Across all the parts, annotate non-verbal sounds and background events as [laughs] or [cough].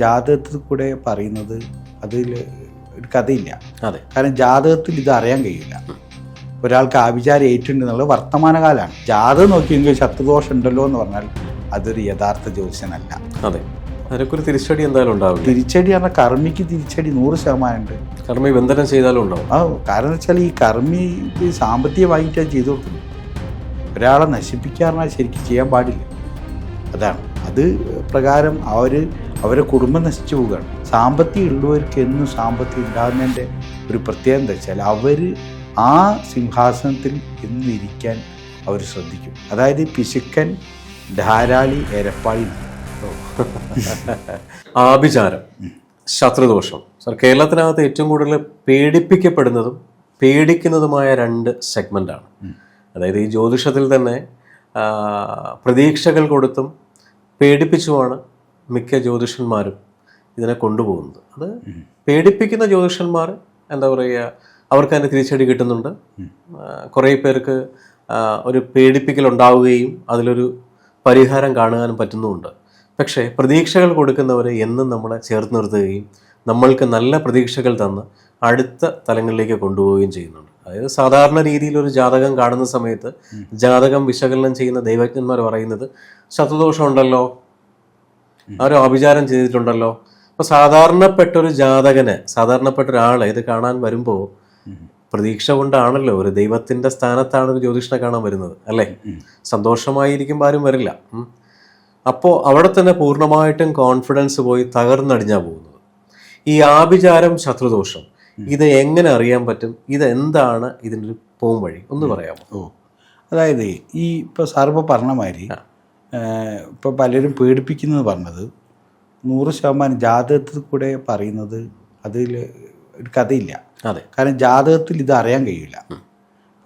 ജാതകത്തിൽ കൂടെ പറയുന്നത് അതിൽ ഒരു കഥയില്ല. അതെ. കാരണം ജാതകത്തിൽ ഇത് അറിയാൻ കഴിയില്ല. ഒരാൾക്ക് ആഭിചാരം ഏറ്റുണ്ട് എന്നുള്ളത് വർത്തമാനകാലമാണ് ജാതകം നോക്കിയെങ്കിൽ ശത്രുദോഷം ഉണ്ടല്ലോ എന്ന് പറഞ്ഞാൽ അതൊരു യഥാർത്ഥ ജ്യോതിഷനല്ല അതെ. അതിനൊക്കെ തിരിച്ചടി എന്തായാലും ഉണ്ടാവും തിരിച്ചടി പറഞ്ഞാൽ കർമ്മിക്ക് തിരിച്ചടി നൂറ് ശതമാനം ഉണ്ട്. കർമ്മി ബന്ധനം ചെയ്താലും ഉണ്ടാവും. ആ കാരണം വെച്ചാൽ ഈ കർമ്മി ഇത് സാമ്പത്തികമായിട്ടാണ് ചെയ്തു കൊടുക്കുന്നു ഒരാളെ നശിപ്പിക്കാറിനാൽ ശരിക്കും ചെയ്യാൻ പാടില്ല. അതാണ്. അത് പ്രകാരം അവർ അവരെ കുടുംബം നശിച്ചു പോവുകയാണ്. സാമ്പത്തികം ഉള്ളവർക്ക് എന്നും സാമ്പത്തികം ഉണ്ടാകുന്നതിന്റെ ഒരു പ്രത്യേകത എന്താ വെച്ചാൽ അവർ ആ സിംഹാസനത്തിൽ എന്നിരിക്കാൻ അവർ ശ്രദ്ധിക്കും. അതായത് പിശുക്കൻ ധാരാളി എരപ്പാളി. ആഭിചാരം. ശത്രുദോഷം. സർ കേരളത്തിനകത്ത് ഏറ്റവും കൂടുതൽ പേടിപ്പിക്കപ്പെടുന്നതും പേടിക്കുന്നതുമായ രണ്ട് സെഗ്മെന്റാണ് അതായത് ഈ ജ്യോതിഷത്തിൽ തന്നെ പ്രതീക്ഷകൾ കൊടുത്തും പേടിപ്പിച്ചുമാണ് മിക്ക ജ്യോതിഷന്മാരും ഇതിനെ കൊണ്ടുപോകുന്നത്. അത് പേടിപ്പിക്കുന്ന ജ്യോതിഷന്മാർ എന്താ പറയുക അവർക്ക് അതിന് തിരിച്ചടി കിട്ടുന്നുണ്ട്. കുറേ പേർക്ക് ഒരു പേടിപ്പിക്കൽ ഉണ്ടാവുകയും അതിലൊരു പരിഹാരം കാണുവാനും പറ്റുന്നുമുണ്ട്. പക്ഷേ പ്രതീക്ഷകൾ കൊടുക്കുന്നവരെ എന്നും നമ്മളെ ചേർത്ത് നിർത്തുകയും നമ്മൾക്ക് നല്ല പ്രതീക്ഷകൾ തന്ന് അടുത്ത തലങ്ങളിലേക്ക് കൊണ്ടുപോവുകയും ചെയ്യുന്നുണ്ട്. അതായത് സാധാരണ രീതിയിൽ ഒരു ജാതകം കാണുന്ന സമയത്ത് ജാതകം വിശകലനം ചെയ്യുന്ന ദൈവജ്ഞന്മാർ പറയുന്നത് ശത്രുദോഷം ഉണ്ടല്ലോ ആരോ അഭിചാരം ചെയ്തിട്ടുണ്ടല്ലോ. അപ്പൊ സാധാരണപ്പെട്ട ഒരു ജാതകനെ സാധാരണപ്പെട്ട ഒരാളെ ഇത് കാണാൻ വരുമ്പോൾ പ്രതീക്ഷ കൊണ്ടാണല്ലോ ഒരു ദൈവത്തിന്റെ സ്ഥാനത്താണ് ഒരു ജ്യോതിഷനെ കാണാൻ വരുന്നത് അല്ലേ? സന്തോഷമായിരിക്കുമ്പോൾ ആരും വരില്ല. അപ്പോൾ അവിടെ തന്നെ പൂർണമായിട്ടും കോൺഫിഡൻസ് പോയി തകർന്നടിഞ്ഞാ പോകുന്നത്. ഈ ആഭിചാരം ശത്രുദോഷം ഇത് എങ്ങനെ അറിയാൻ പറ്റും? ഇത് എന്താണ് ഇതിന്റെ ഒരു പോം വഴി ഒന്ന് പറയാമോ? ഓ. അതായത് ഈ ഇപ്പോൾ സാറിപ്പോൾ പറഞ്ഞ മാതിരി ഇപ്പോൾ പലരും പേടിപ്പിക്കുന്നത് പറഞ്ഞത് നൂറ് ശതമാനം ജാതകത്തിൽ കൂടെ പറയുന്നത് അതിൽ ഒരു കഥയില്ല. അതെ. കാരണം ജാതകത്തിൽ ഇത് അറിയാൻ കഴിയില്ല.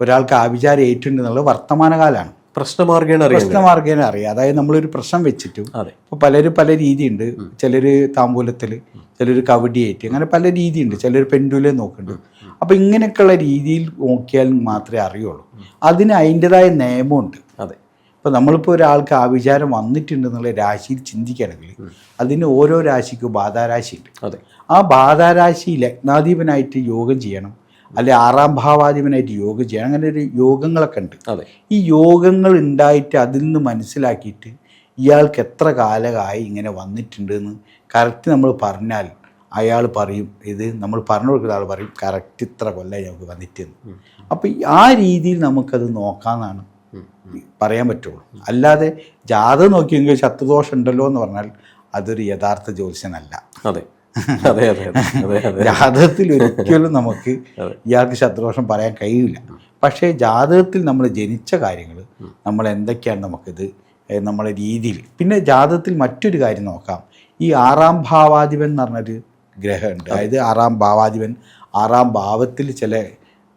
ഒരാൾക്ക് ആഭിചാരം ഏറ്റുണ്ട് എന്നുള്ളത് വർത്തമാനകാലമാണ് പ്രശ്നമാർഗേണ. പ്രശ്നമാർഗേന അറിയാം. അതായത് നമ്മളൊരു പ്രശ്നം വെച്ചിട്ടും ഇപ്പോൾ പലരും പല രീതിയുണ്ട്. ചിലർ താമ്പൂലത്തിൽ ചിലർ കവടിയേറ്റ് അങ്ങനെ പല രീതിയുണ്ട്. ചിലർ പെൻഡുലെ നോക്കുന്നുണ്ട്. അപ്പോൾ ഇങ്ങനെയൊക്കെയുള്ള രീതിയിൽ നോക്കിയാൽ മാത്രമേ അറിയുള്ളൂ. അതിന് അതിന്റെതായ നിയമമുണ്ട്. അതെ. ഇപ്പോൾ നമ്മളിപ്പോൾ ഒരാൾക്ക് ആ ആവിചാരം വന്നിട്ടുണ്ടെന്നുള്ള രാശിയിൽ ചിന്തിക്കുകയാണെങ്കിൽ അതിന് ഓരോ രാശിക്കും ബാധാരാശിയുണ്ട്. അതെ. ആ ബാധാരാശി ലഗ്നാധിപനായിട്ട് യോഗം ചെയ്യണം. അല്ലെ ആറാം ഭാവാധിപനായിട്ട് യോഗം ചെയ്യണം. അങ്ങനെ ഒരു യോഗങ്ങളൊക്കെ ഉണ്ട്. അതെ. ഈ യോഗങ്ങൾ ഉണ്ടായിട്ട് അതിൽ നിന്ന് മനസ്സിലാക്കിയിട്ട് ഇയാൾക്ക് എത്ര കാലമായി ഇങ്ങനെ വന്നിട്ടുണ്ടെന്ന് കറക്റ്റ് നമ്മൾ പറഞ്ഞാൽ അയാൾ പറയും. ഇത് നമ്മൾ പറഞ്ഞു കൊടുക്കുന്ന ആൾ പറയും. കറക്റ്റ് ഇത്ര കൊല്ലം ഞങ്ങൾക്ക് വന്നിട്ടെന്ന്. അപ്പോൾ ആ രീതിയിൽ നമുക്കത് നോക്കാമെന്നാണ് പറയാൻ പറ്റുള്ളൂ. അല്ലാതെ ജാത നോക്കിയെങ്കിൽ ശത്രുദോഷം ഉണ്ടല്ലോ എന്ന് പറഞ്ഞാൽ അതൊരു യഥാർത്ഥ ജ്യോത്സ്യനല്ല അതെ. അതെ അതെ അതെ ജാതകത്തിൽ ഒരിക്കലും [laughs] നമുക്ക് ഇയാൾക്ക് ശത്രുദോഷം പറയാൻ കഴിയില്ല. പക്ഷേ ജാതകത്തിൽ നമ്മൾ ജനിച്ച കാര്യങ്ങൾ നമ്മൾ എന്തൊക്കെയാണ് നമുക്കിത് നമ്മളെ രീതിയിൽ. പിന്നെ ജാതകത്തിൽ മറ്റൊരു കാര്യം നോക്കാം. ഈ ആറാം ഭാവാധിപൻ എന്ന് പറഞ്ഞൊരു ഗ്രഹമുണ്ട്. അതായത് ആറാം ഭാവാധിപൻ ആറാം ഭാവത്തിൽ ചില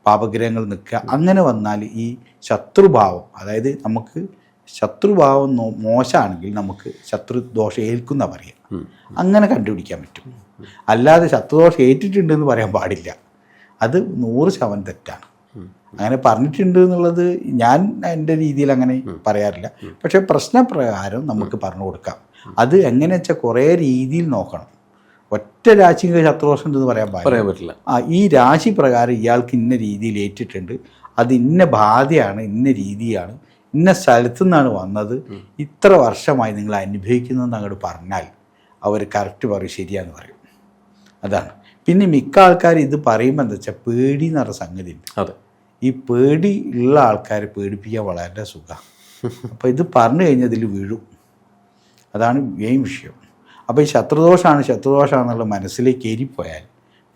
പാപഗ്രഹങ്ങൾ നിൽക്കുക. അങ്ങനെ വന്നാൽ ഈ ശത്രുഭാവം അതായത് നമുക്ക് ശത്രുഭാവം മോശമാണെങ്കിൽ നമുക്ക് ശത്രു ദോഷം ഏൽക്കുന്ന പറയാം അങ്ങനെ കണ്ടുപിടിക്കാൻ പറ്റും. അല്ലാതെ ശത്രുദോഷം ഏറ്റിട്ടുണ്ടെന്ന് പറയാൻ പാടില്ല. അത് നൂറ് ശതമാനം തെറ്റാണ്. അങ്ങനെ പറഞ്ഞിട്ടുണ്ട് എന്നുള്ളത് ഞാൻ എന്റെ രീതിയിൽ അങ്ങനെ പറയാറില്ല. പക്ഷേ പ്രശ്നപ്രകാരം നമുക്ക് പറഞ്ഞു കൊടുക്കാം. അത് എങ്ങനെ വെച്ചാൽ കുറേ രീതിയിൽ നോക്കണം. ഒറ്റ രാശിക്ക് ശത്രുദോഷം ഉണ്ടെന്ന് പറയാൻ പറയാൻ പറ്റില്ല. ആ ഈ രാശി പ്രകാരം ഇയാൾക്ക് ഇന്ന രീതിയിൽ ഏറ്റിട്ടുണ്ട്. അത് ഇന്ന ബാധയാണ് ഇന്ന രീതിയാണ് ഇന്ന സ്ഥലത്തു നിന്നാണ് വന്നത്. ഇത്ര വർഷമായി നിങ്ങൾ അനുഭവിക്കുന്നതെന്ന് അങ്ങോട്ട് പറഞ്ഞാൽ അവർ കറക്റ്റ് പറയും ശരിയാന്ന് പറയും. അതാണ്. പിന്നെ മിക്ക ആൾക്കാർ ഇത് പറയുമ്പോൾ എന്താ വെച്ചാൽ പേടി എന്ന് പറഞ്ഞ സംഗതി ഉണ്ട്. അതെ. ഈ പേടി ഉള്ള ആൾക്കാരെ പേടിപ്പിക്കാൻ വളരെ സുഖമാണ് [laughs] അപ്പോൾ ഇത് പറഞ്ഞു കഴിഞ്ഞാൽ ഇതിൽ വീഴും. അതാണ് മെയിൻ വിഷയം. അപ്പോൾ ഈ ശത്രുദോഷമാണ് ശത്രുദോഷമാണെന്നുള്ള മനസ്സിലേക്ക് ഏരിപ്പോയാൽ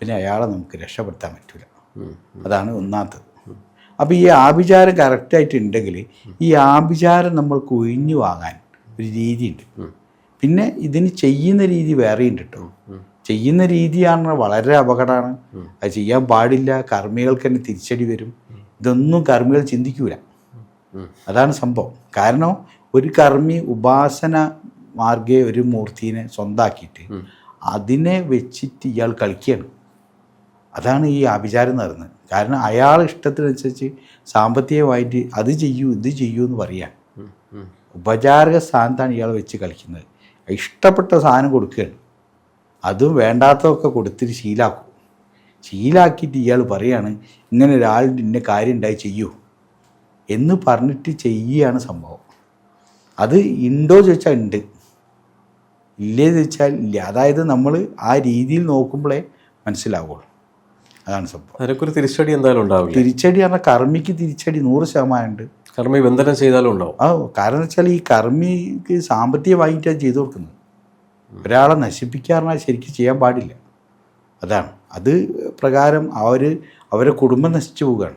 പിന്നെ അയാളെ നമുക്ക് രക്ഷപ്പെടുത്താൻ പറ്റില്ല അതാണ് ഒന്നാമത്തത്. അപ്പോൾ ഈ ആഭിചാരം കറക്റ്റായിട്ട് ഉണ്ടെങ്കിൽ ഈ ആഭിചാരം നമ്മൾക്ക് ഒഴിഞ്ഞു വാങ്ങാൻ ഒരു രീതിയുണ്ട്. പിന്നെ ഇതിന് ചെയ്യുന്ന രീതി വേറെയുണ്ട് കേട്ടോ. ചെയ്യുന്ന രീതിയാണ് വളരെ അപകടമാണ്. അത് ചെയ്യാൻ പാടില്ല കർമ്മികൾക്ക് തന്നെ തിരിച്ചടി വരും. ഇതൊന്നും കർമ്മികൾ ചിന്തിക്കൂല. അതാണ് സംഭവം. കാരണം ഒരു കർമ്മി ഉപാസന മാർഗെ ഒരു മൂർത്തിനെ സ്വന്താക്കിയിട്ട് അതിനെ വെച്ചിട്ട് ഇയാൾ കളിക്കുകയാണ്. അതാണ് ഈ ആഭിചാരം നടന്നത് കാരണം അയാൾ ഇഷ്ടത്തിനനുസരിച്ച് സാമ്പത്തികമായിട്ട് അത് ചെയ്യൂ ഇത് ചെയ്യൂ എന്ന്. ഉം. ഉപചാരക സ്ഥാനത്താണ് ഇയാൾ വെച്ച് കളിക്കുന്നത്. ഇഷ്ടപ്പെട്ട സാധനം കൊടുക്കുകയാണ്. അതും വേണ്ടാത്തതൊക്കെ കൊടുത്തിട്ട് ശീലാക്കും. ശീലാക്കിയിട്ട് ഇയാൾ പറയാണ് ഇങ്ങനെ ഒരാളുടെ ഇന്ന കാര്യം ഉണ്ടായി ചെയ്യൂ എന്ന് പറഞ്ഞിട്ട് ചെയ്യുകയാണ് സംഭവം. അത് ഉണ്ടോ ചോദിച്ചാൽ ഉണ്ട്. ഇല്ലേന്ന് വെച്ചാൽ ഇല്ല. അതായത് നമ്മൾ ആ രീതിയിൽ നോക്കുമ്പോഴേ മനസ്സിലാവുള്ളൂ. അതാണ് സംഭവം. അതിനൊക്കെ തിരിച്ചടി എന്തായാലും ഉണ്ടാവില്ല. തിരിച്ചടി പറഞ്ഞാൽ കർമ്മിക്ക് തിരിച്ചടി നൂറ് ശതമാനം ഉണ്ട് കർമ്മി ബന്ധനം ചെയ്താലും ഉണ്ടാവും. ആ കാരണം വെച്ചാൽ ഈ കർമ്മിക്ക് സാമ്പത്തികമായിട്ടാണ് ചെയ്തു കൊടുക്കുന്നത്. ഒരാളെ നശിപ്പിക്കാറിനാൽ ശരിക്കും ചെയ്യാൻ പാടില്ല. അതാണ്. അത് പ്രകാരം അവർ അവരെ കുടുംബം നശിച്ചു പോവുകയാണ്.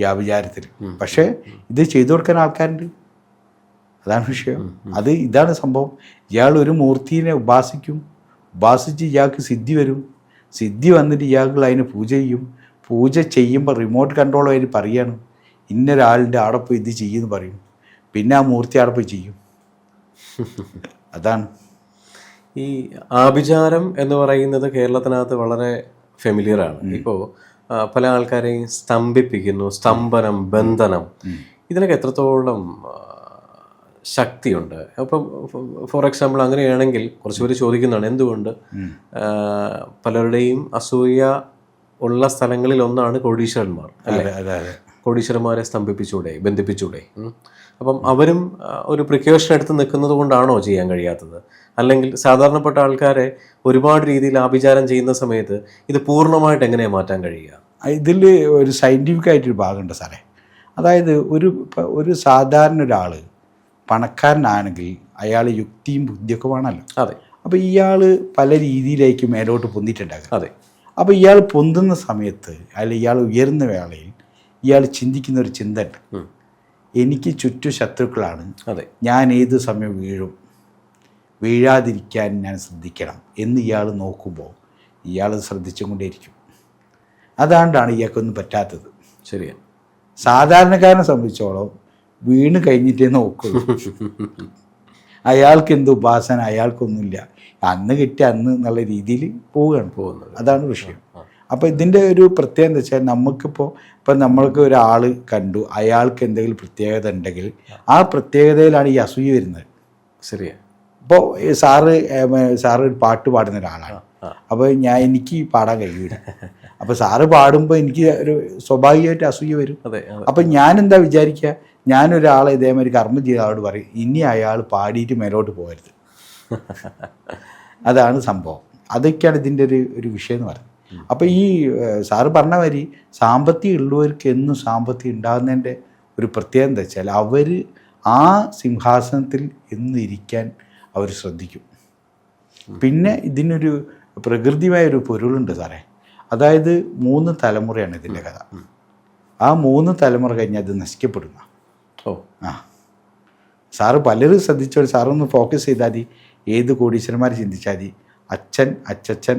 ഈ ആ വിചാരത്തിൽ. പക്ഷേ ഇത് ചെയ്തു കൊടുക്കാൻ ആൾക്കാരുണ്ട്. അതാണ് വിഷയം. അത് ഇതാണ് സംഭവം. ഇയാൾ ഒരു മൂർത്തിനെ ഉപാസിക്കും. ഉപാസിച്ച് ഇയാൾക്ക് സിദ്ധി വരും. സിദ്ധി വന്നിട്ട് ഇയാൾക്ക് അതിന് പൂജ ചെയ്യും. പൂജ ചെയ്യുമ്പോൾ റിമോട്ട് കൺട്രോൾ അതിന് പറയാണ്. ഇന്നൊരാളിന്റെ പോയി ഇത് ചെയ്യുമെന്ന് പറയും. പിന്നെ ആ മൂർത്തി ആടപ്പ് ചെയ്യും. അതാണ്. ഈ ആഭിചാരം എന്ന് പറയുന്നത് കേരളത്തിനകത്ത് വളരെ ഫെമിലിയർ ആണ്. ഇപ്പോൾ പല ആൾക്കാരെയും സ്തംഭിപ്പിക്കുന്നു. സ്തംഭനം ബന്ധനം. ഇതിനൊക്കെ എത്രത്തോളം ശക്തിയുണ്ട്. അപ്പം ഫോർ എക്സാമ്പിൾ അങ്ങനെയാണെങ്കിൽ കുറച്ച് പേര് ചോദിക്കുന്നതാണ് എന്തുകൊണ്ട്? പലരുടെയും അസൂയ ഉള്ള സ്ഥലങ്ങളിൽ ഒന്നാണ് കോടീശ്വരന്മാർ കോടീശ്വരന്മാരെ സ്തംഭിപ്പിച്ചൂടെ ബന്ധിപ്പിച്ചൂടെ അപ്പം അവരും ഒരു പ്രിക്കോഷൻ എടുത്ത് നിൽക്കുന്നത് കൊണ്ടാണോ ചെയ്യാൻ കഴിയാത്തത്? അല്ലെങ്കിൽ സാധാരണപ്പെട്ട ആൾക്കാരെ ഒരുപാട് രീതിയിൽ ആഭിചാരം ചെയ്യുന്ന സമയത്ത് ഇത് പൂർണമായിട്ട് എങ്ങനെയാണ് മാറ്റാൻ കഴിയുക? ഇതിൽ ഒരു സയന്റിഫിക് ആയിട്ടൊരു ഭാഗമുണ്ട് സാറേ. അതായത് ഒരു ഒരു സാധാരണ ഒരാൾ പണക്കാരനാണെങ്കിൽ അയാൾ യുക്തിയും ബുദ്ധിയൊക്കെ വേണമല്ലോ. അതെ. അപ്പോൾ ഇയാൾ പല രീതിയിലേക്ക് മേലോട്ട് പൊന്തിയിട്ടുണ്ടാകും അതെ. അപ്പോൾ ഇയാൾ പൊന്തുന്ന സമയത്ത് അല്ലെ ഇയാൾ ഉയരുന്ന വേളയിൽ ഇയാൾ ചിന്തിക്കുന്ന ഒരു ചിന്ത ഉണ്ട് എനിക്ക് ചുറ്റു ശത്രുക്കളാണ്. അതെ. ഞാൻ ഏത് സമയം വീഴും? വീഴാതിരിക്കാൻ ഞാൻ ശ്രദ്ധിക്കണം എന്ന് ഇയാൾ നോക്കുമ്പോൾ ഇയാൾ ശ്രദ്ധിച്ചും കൊണ്ടേയിരിക്കും അതാണ്ടാണ് ഇയാൾക്കൊന്നും പറ്റാത്തത്. ശരിയാണ് സാധാരണക്കാരനെ സംബന്ധിച്ചോളം വീണ് കഴിഞ്ഞിട്ടേ നോക്കുള്ളൂ അയാൾക്ക് എന്ത് ഉപാസന? അയാൾക്കൊന്നുമില്ല. അന്ന് കിട്ടി അന്ന് എന്നുള്ള രീതിയിൽ പോവുകയാണ്. പോകുന്നത്. അതാണ് വിഷയം. അപ്പോൾ ഇതിന്റെ ഒരു പ്രത്യേകത എന്താ വെച്ചാൽ നമുക്കിപ്പോൾ ഇപ്പം നമ്മൾക്ക് ഒരാൾ കണ്ടു. അയാൾക്ക് എന്തെങ്കിലും പ്രത്യേകത ഉണ്ടെങ്കിൽ ആ. പ്രത്യേകതയിലാണ് ഈ അസൂയ വരുന്നത്. ശരിയാണ് ഇപ്പോൾ സാറ് സാറ് ഒരു പാട്ട് പാടുന്ന ഒരാളാണ്. അപ്പോൾ ഞാൻ എനിക്ക് പാടാൻ കഴിയില്ല അപ്പോൾ സാറ് പാടുമ്പോൾ എനിക്ക് ഒരു സ്വാഭാവികമായിട്ട് അസൂയ വരും. അതെ അതെ. അപ്പം ഞാൻ എന്താ വിചാരിക്കുക ഞാനൊരാളെ ഇതേമാതിരി കർമ്മം ചെയ്ത ആളോട് പറയും ഇനി അയാൾ പാടിയിട്ട് മേലോട്ട് പോകരുത്. അതാണ് സംഭവം. അതൊക്കെയാണ് ഇതിന്റെ ഒരു ഒരു വിഷയം എന്ന് പറയുന്നത്. അപ്പോൾ ഈ സാറ് പറഞ്ഞ മാതിരി സാമ്പത്തികം ഉള്ളവർക്ക് എന്നും സാമ്പത്തികം ഉണ്ടാകുന്നതിന്റെ ഒരു പ്രത്യേകത എന്താ വെച്ചാൽ അവർ ആ സിംഹാസനത്തിൽ എന്നും ഇരിക്കാൻ അവർ ശ്രദ്ധിക്കും. പിന്നെ ഇതിനൊരു പ്രകൃതിമായ ഒരു പൊരുളുണ്ട് സാറേ. അതായത് മൂന്ന് തലമുറയാണ് ഇതിന്റെ കഥ. ആ മൂന്ന് തലമുറ കഴിഞ്ഞാൽ അത് നശിക്കപ്പെടുന്ന ഓ. ആ. സാറ് പലരും ശ്രദ്ധിച്ചോ സാറൊന്ന് ഫോക്കസ് ചെയ്താൽ മതി. ഏത് കോടീശ്വരന്മാർ ചിന്തിച്ചാൽ മതി. അച്ഛൻ അച്ചച്ഛൻ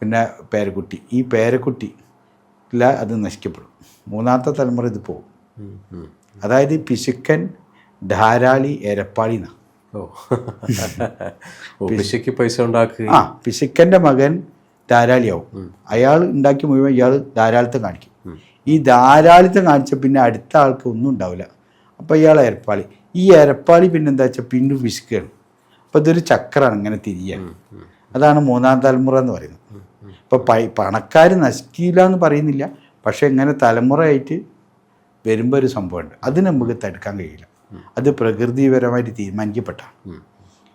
പിന്നെ പേരക്കുട്ടി. ഈ പേരക്കുട്ടി ഇല്ല അത് നശിക്കപ്പെടും. മൂന്നാമത്തെ തലമുറ ഇത് പോകും. അതായത് പിശുക്കൻ ധാരാളി എരപ്പാളി എന്നാണ് പിശയ്ക്ക് പൈസ ഉണ്ടാക്കുക ആ പിശുക്കന്റെ മകൻ ധാരാളിയാവും. അയാൾ ഉണ്ടാക്കി മുഴുവൻ ഇയാൾ ധാരാളിത്തം കാണിക്കും. ഈ ധാരാളിത്തം കാണിച്ച പിന്നെ അടുത്ത ആൾക്ക് ഒന്നും ഉണ്ടാവില്ല. അപ്പോൾ ഇയാൾ എരപ്പാളി ഈ എരപ്പാളി പിന്നെ എന്താ വെച്ചാൽ പിന്നും പിശുക്കാണ് അപ്പോൾ ഇതൊരു ചക്രമാണ് ഇങ്ങനെ തിരിയാണ് അതാണ് മൂന്നാം തലമുറ എന്ന് പറയുന്നത്. ഇപ്പോൾ പൈ പണക്കാർ നശിക്കില്ല എന്ന് പറയുന്നില്ല. പക്ഷേ ഇങ്ങനെ തലമുറയായിട്ട് വരുമ്പോൾ ഒരു സംഭവമുണ്ട്. അതിന് നമുക്ക് തടുക്കാൻ കഴിയില്ല. അത് പ്രകൃതിപരമായിട്ട് തീരുമാനിക്കപ്പെട്ട.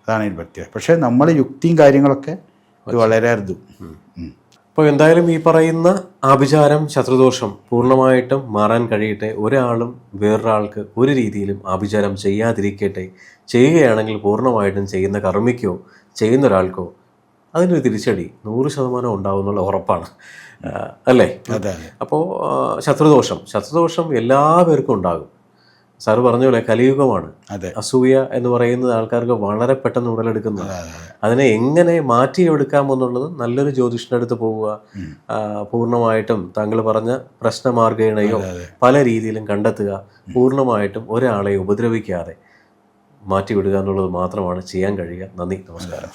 അതാണ് ഇതിന് പ്രത്യേകത. പക്ഷേ നമ്മളെ യുക്തിയും കാര്യങ്ങളൊക്കെ ഇത് വളരെ ഉം. അപ്പോൾ എന്തായാലും ഈ പറയുന്ന ആഭിചാരം ശത്രുദോഷം പൂർണമായിട്ടും മാറാൻ കഴിയട്ടെ. ഒരാളും വേറൊരാൾക്ക് ഒരു രീതിയിലും ആഭിചാരം ചെയ്യാതിരിക്കട്ടെ. ചെയ്യുകയാണെങ്കിൽ പൂർണമായിട്ടും ചെയ്യുന്ന കർമ്മിക്കോ ചെയ്യുന്ന ഒരാൾക്കോ അതിനൊരു തിരിച്ചടി നൂറ് ശതമാനം ഉണ്ടാവുന്നുള്ള ഉറപ്പാണ്. അല്ലേ? അപ്പോൾ ശത്രുദോഷം. ശത്രുദോഷം എല്ലാ പേർക്കും ഉണ്ടാകും. സാറ് പറഞ്ഞ പോലെ കലിയുഗമാണ്. അതെ. അസൂയ എന്ന് പറയുന്നത് ആൾക്കാർക്ക് വളരെ പെട്ടെന്ന് ഉടലെടുക്കുന്നത് അതെ. അതിനെ എങ്ങനെ മാറ്റിയെടുക്കാമെന്നുള്ളത് നല്ലൊരു ജ്യോതിഷന്റെ അടുത്ത് പോവുക. പൂർണമായിട്ടും താങ്കൾ പറഞ്ഞ പ്രശ്നമാർഗേണയോ പല രീതിയിലും കണ്ടെത്തുക. പൂർണമായിട്ടും ഒരാളെ ഉപദ്രവിക്കാതെ മാറ്റിവിടുക എന്നുള്ളത് മാത്രമാണ് ചെയ്യാൻ കഴിയുക. നന്ദി. നമസ്കാരം.